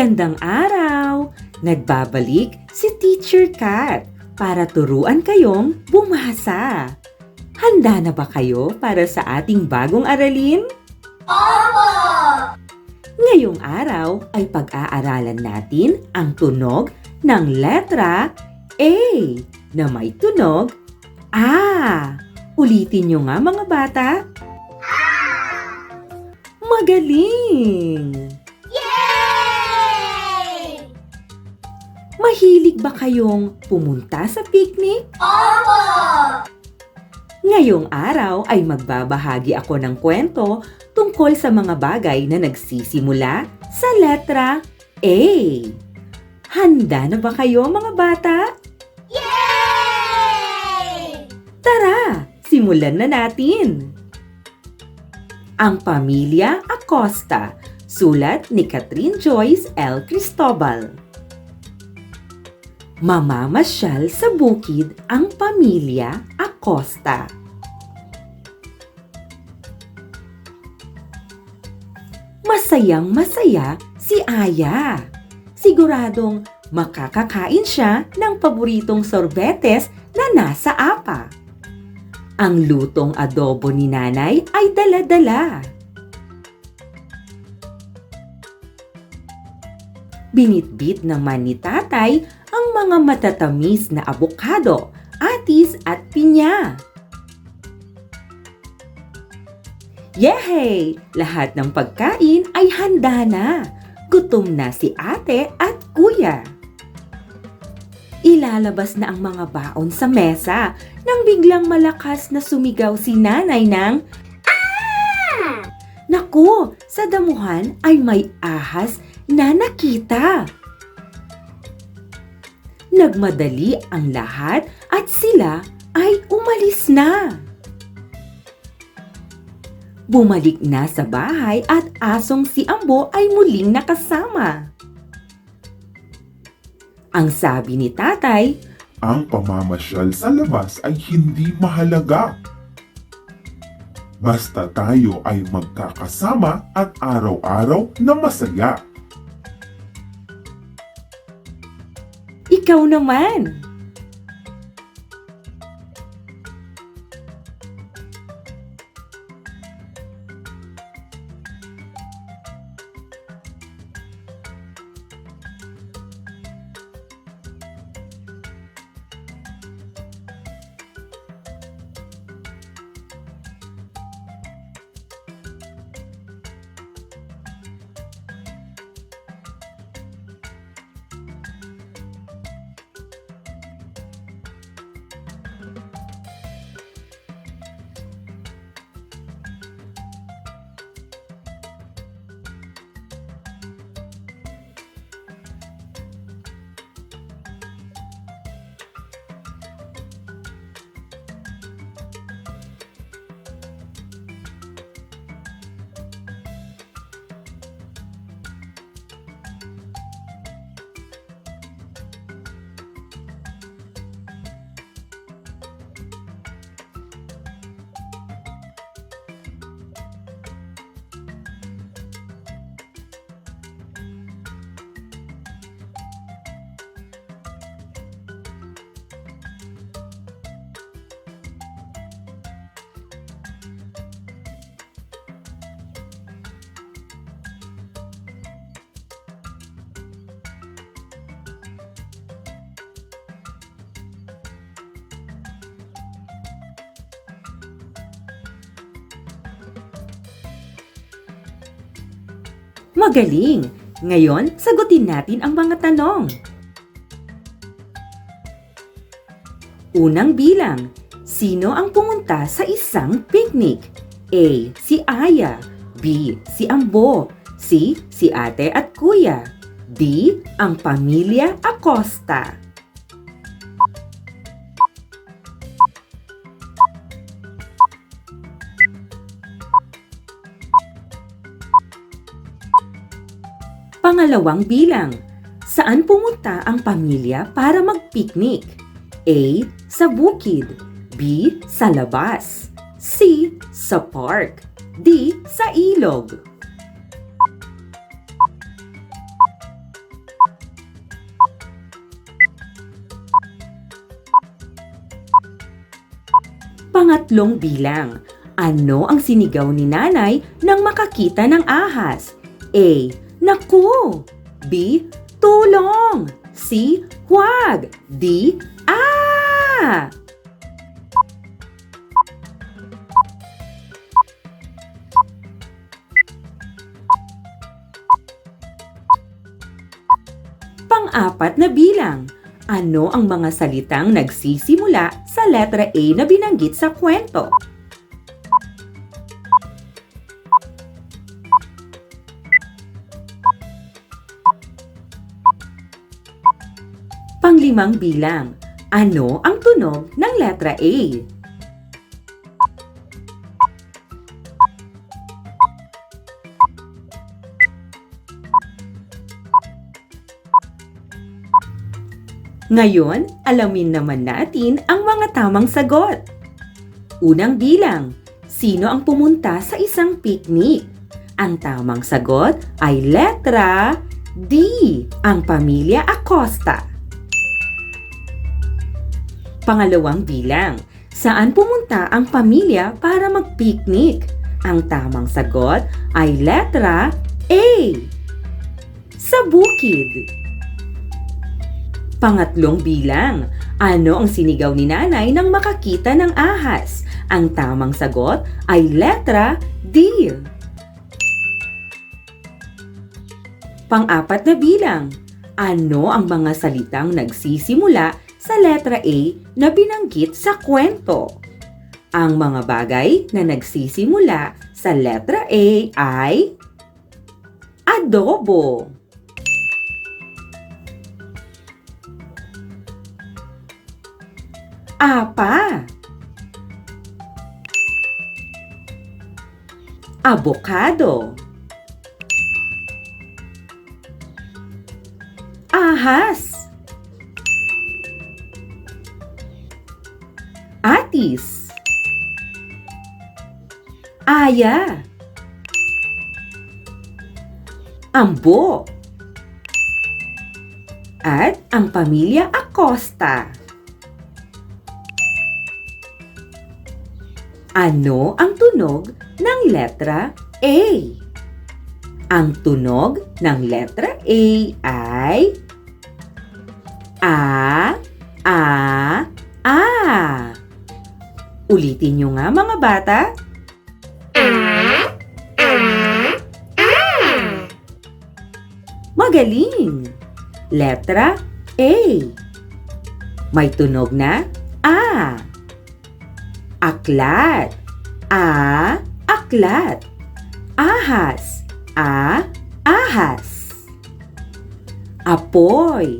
Magandang araw! Nagbabalik si Teacher Kat para turuan kayong bumasa. Handa na ba kayo para sa ating bagong aralin? Opo! Ngayong araw ay pag-aaralan natin ang tunog ng letra A na may tunog A. Ulitin nyo nga mga bata. Magaling! Mahilig ba kayong pumunta sa picnic? Opo! Ngayong araw ay magbabahagi ako ng kwento tungkol sa mga bagay na nagsisimula sa letra A. Handa na ba kayo mga bata? Yay! Tara, simulan na natin! Ang Pamilya Acosta, sulat ni Catherine Joyce L. Cristobal. Mamamasyal sa bukid ang pamilya Acosta. Masayang masaya si Aya. Siguradong makakakain siya ng paboritong sorbetes na nasa apa. Ang lutong adobo ni nanay ay dala-dala. Binitbit naman ni tatay ang mga matatamis na abokado, atis at pinya. Yehey! Lahat ng pagkain ay handa na. Gutom na si ate at kuya. Ilalabas na ang mga baon sa mesa nang biglang malakas na sumigaw si nanay ng Ah! Naku, sa damuhan ay may ahas na nakita. Nagmadali ang lahat at sila ay umalis na. Bumalik na sa bahay at asong si Ambo ay muling nakasama. Ang sabi ni tatay, ang pamamasyal sa labas ay hindi mahalaga. Basta tayo ay magkakasama at araw-araw na masaya. Ikaw naman. Magaling! Ngayon, sagutin natin ang mga tanong. Unang bilang, sino ang pumunta sa isang picnic? A. Si Aya B. Si Ambo C. Si ate at kuya D. Ang pamilya Acosta Pangalawang bilang. Saan pumunta ang pamilya para mag-picnic? A. Sa bukid. B. Sa labas. C. Sa park. D. Sa ilog. Pangatlong bilang. Ano ang sinigaw ni nanay nang makakita ng ahas? A. Naku! B. Tulong! C. Huwag! D. Ah! Pang-apat na bilang. Ano ang mga salitang nagsisimula sa letra A na binanggit sa kwento? Panglimang bilang. Ano ang tunog ng letra A? Ngayon, alamin naman natin ang mga tamang sagot. Unang bilang, sino ang pumunta sa isang picnic? Ang tamang sagot ay letra D, ang pamilya Acosta. Pangalawang bilang, saan pumunta ang pamilya para mag-picnic? Ang tamang sagot ay letra A, sa bukid. Pangatlong bilang, ano ang sinigaw ni nanay nang makakita ng ahas? Ang tamang sagot ay letra D. Pang-apat na bilang, ano ang mga salitang nagsisimula sa letra A na binanggit sa kwento? Ang mga bagay na nagsisimula sa letra A ay adobo. Apa. Avocado. Ahas. Atis. Aya. Ambo. At ang pamilya Acosta. Ano ang tunog ng letra A? Ang tunog ng letra A ay A, A, A. Ulitin nyo nga mga bata. Magaling! Letra A. May tunog na A. Aklat. A. Aklat. Ahas. A. Ahas. Apoy.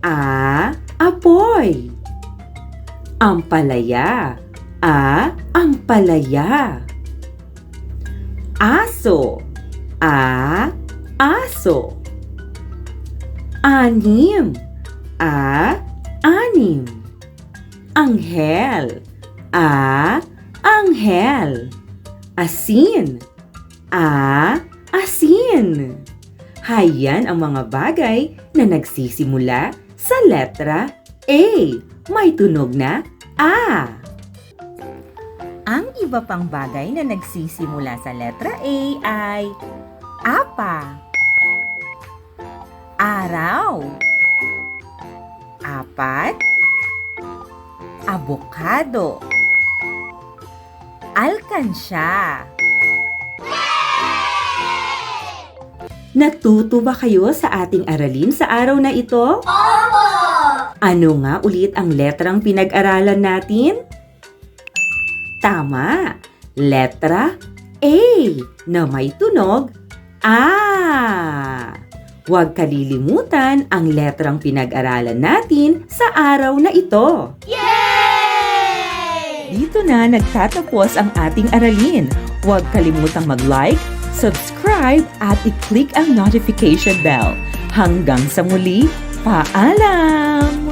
A. Apoy. Ampalaya. A. Ampalaya. Aso. A. Aso. Anim. A. Anim. Anghel. A. Anghel. Asin. A. Asin. Hayan ang mga bagay na nagsisimula sa letra A. May tunog na A. Ang iba pang bagay na nagsisimula sa letra A ay apa, araw, apat, abokado, alkansya. Natuto ba kayo sa ating aralin sa araw na ito? Opo! Ano nga ulit ang letrang pinag-aralan natin? Tama! Letra A na may tunog A. Huwag kalilimutan ang letrang pinag-aralan natin sa araw na ito. Yay! Dito na nagtatapos ang ating aralin. Huwag kalimutang mag-like, subscribe at i-click ang notification bell. Hanggang sa muli, paalam!